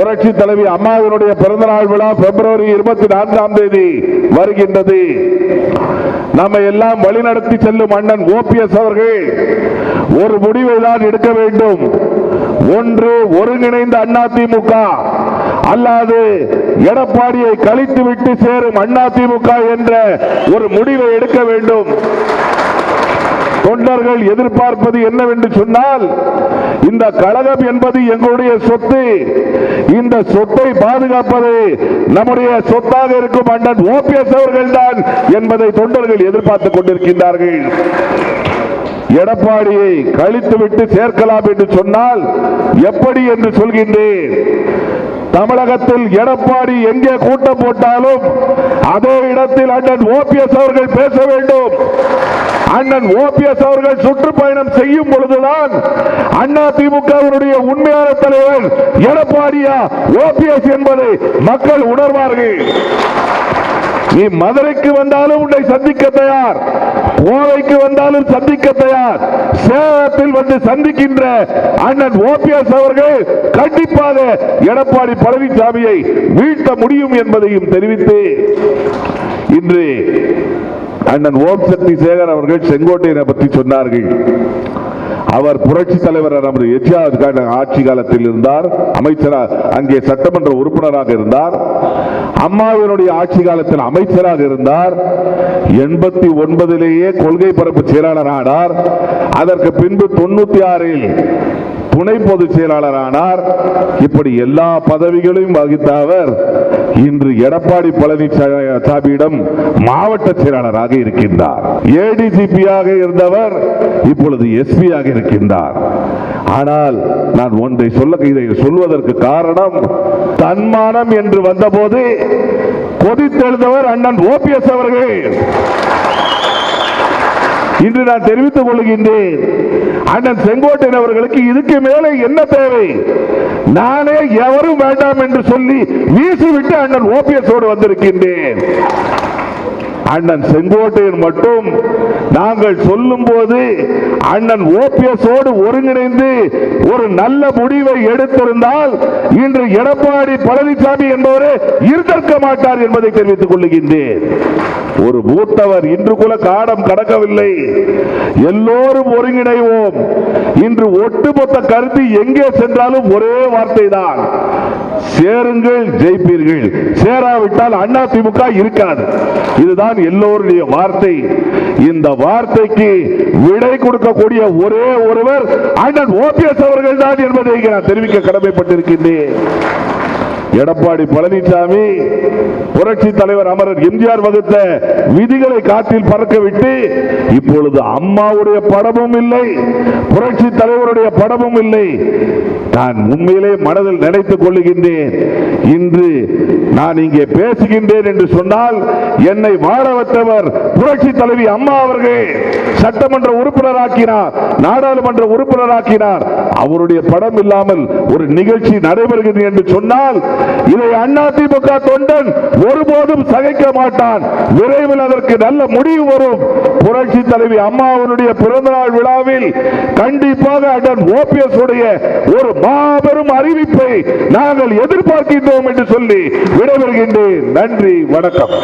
புரட்சி தலைவி அம்மாவினுடைய பிறந்தநாள் விழா பிப்ரவரி இருபத்தி நான்காம் தேதி வருகின்றது. நம்ம எல்லாம் வழிநடத்தி செல்லும் அண்ணன் ஓபிஎஸ் அவர்கள் ஒரு முடிவை தான் எடுக்க வேண்டும். ஒன்று ஒருங்கிணைந்த அதிமுக அல்லாது எடப்பாடியை கழித்து விட்டு சேரும் அதிமுக என்ற ஒரு முடிவை எடுக்க வேண்டும். தொண்டர்கள் எதிர்பார்ப்பது என்னவென்று சொன்னால் இந்த கழகம் என்பது எங்களுடைய சொத்து. இந்த சொத்தை பாதுகாப்பது நம்முடைய சொத்தாக இருக்கும் அண்ணன் ஓபிஎஸ் அவர்கள் தான் என்பதை தொண்டர்கள் எதிர்பார்த்துக் கொண்டிருக்கின்றார்கள். எடப்பாடியை கழித்துவிட்டு சேர்க்கலாம் என்று சொன்னால் எப்படி என்று சொல்கின்றேன். தமிழகத்தில் எடப்பாடி எங்கே கூட்டம் போட்டாலும் அதே இடத்தில் அண்ணன் ஓபிஎஸ் அவர்கள் பேச வேண்டும். அண்ணன் ஓபிஎஸ் அவர்கள் சுற்றுப்பயணம் செய்யும் பொழுதுதான் அண்ணா திமுகவினுடைய உண்மையான தலைவர் எடப்பாடியா ஓபிஎஸ் என்பதை மக்கள் உணர்வார்கள். நீ மதுரைக்கு வந்தாலும் உன்னை சந்திக்க தயார் கோவைக்கு வந்தாலும் சந்திக்க தயார் சேலத்தில் வந்து சந்திக்கின்ற அண்ணன் ஓபிஎஸ் அவர்கள் கண்டிப்பாக எடப்பாடி பழனிசாமியை வீழ்த்த முடியும் என்பதையும் தெரிவித்து இன்று அண்ணன் ஓம் சக்தி சேகர் அவர்கள் செங்கோட்டையனை பற்றி சொன்னார்கள். அவர் புரட்சி தலைவர் நமது எச்சியாவது ஆட்சி காலத்தில் இருந்தார். அமைச்சராக அங்கே சட்டமன்ற உறுப்பினராக இருந்தார். அம்மாவினுடைய ஆட்சி காலத்தில் அமைச்சராக இருந்தார். எண்பத்தி ஒன்பதிலேயே கொள்கை பரப்பு செயலாளர் ஆனார் அதற்கு பின்பு தொண்ணூத்தி ஆறில் துணை பொதுச் செயலாளர் ஆனார் இப்படி எல்லா பதவிகளையும் வகித்த அவர் இன்று எடப்பாடி பழனிசாமியிடம் மாவட்ட செயலாளராக இருக்கின்றார். ஏடிஜிபியாக இருந்தவர் இப்பொழுது எஸ்பியாக இருக்கின்றார். ஆனால் நான் ஒன்றை சொல்ல இதை சொல்வதற்கு காரணம் தன்மானம் என்று வந்தபோது கொதித்தெழுந்தவர் அண்ணன் ஓபிஎஸ் அவர்கள். இன்று நான் தெரிவித்துக் கொள்கின்றேன் அண்ணன் செங்கோட்டையன் அவர்களுக்கு இதுக்கு மேலே என்ன தேவை? நானே எவரும் வேண்டாம் என்று சொல்லி வீசிவிட்டு அண்ணன் ஓபிஎஸ் ஓடு வந்திருக்கின்றேன். அண்ணன் செங்கோட்டையன் மட்டும். நாங்கள் சொல்லும் போது அண்ணன் ஓபிஎஸோடு ஒருங்கிணைந்து ஒரு நல்ல முடிவை எடுத்திருந்தால் இன்று எடப்பாடி பழனிசாமி என்பவரே இருந்திருக்க மாட்டார் என்பதை தெரிவித்துக் கொள்ளுகின்றேன் ஒரு மூத்தவர் இன்று கூட காடம் கடக்கவில்லை. எல்லோரும் ஒருங்கிணைவோம். இன்று ஒட்டுமொத்த கருத்து எங்கே சென்றாலும் ஒரே வார்த்தை தான் சேருங்கள் ஜெயிப்பீர்கள். சேராவிட்டால் அண்ணா திமுக இருக்காது. இதுதான் எல்லோருடைய வார்த்தை. இந்த வார்த்தைக்கு விடை கொடுக்கக்கூடிய ஒரே ஒருவர் அண்ணன் ஓபிஎஸ் அவர்கள் தான் என்பதை நான் தெரிவிக்க கடமைப்பட்டிருக்கின்றேன். எடப்பாடி பழனிசாமி புரட்சி தலைவர் அமரர் எம்ஜிஆர் வகுத்த விதிகளை காற்றில் பறக்க விட்டு இப்பொழுது அம்மாவுடைய படமும் இல்லை புரட்சி தலைவருடைய படமும் இல்லை. நான் உண்மையிலே மனதில் நினைத்துக் கொள்ளுகின்றேன். இன்று நான் இங்கே பேசுகின்றேன் என்று சொன்னால் என்னை வாழ வைத்தவர் புரட்சி தலைவி அம்மா அவர்கள். சட்டமன்ற உறுப்பினராக்கினார் நாடாளுமன்ற உறுப்பினராக்கினார். அவருடைய படம் இல்லாமல் ஒரு நிகழ்ச்சி நடைபெறுகிறது என்று சொன்னால் இதை அதிமுக தொண்டன் ஒருபோதும் சகிக்க மாட்டான். விரைவில் அதற்கு நல்ல முடிவு வரும். புரட்சி தலைவி அம்மா அவருடைய பிறந்தநாள் விழாவில் கண்டிப்பாக அடன் ஓபிஎஸ் உடைய ஒரு மாபெரும் அறிவிப்பை நாங்கள் எதிர்பார்க்கின்றோம் என்று சொல்லி விடைபெறுகின்றேன். நன்றி வணக்கம்.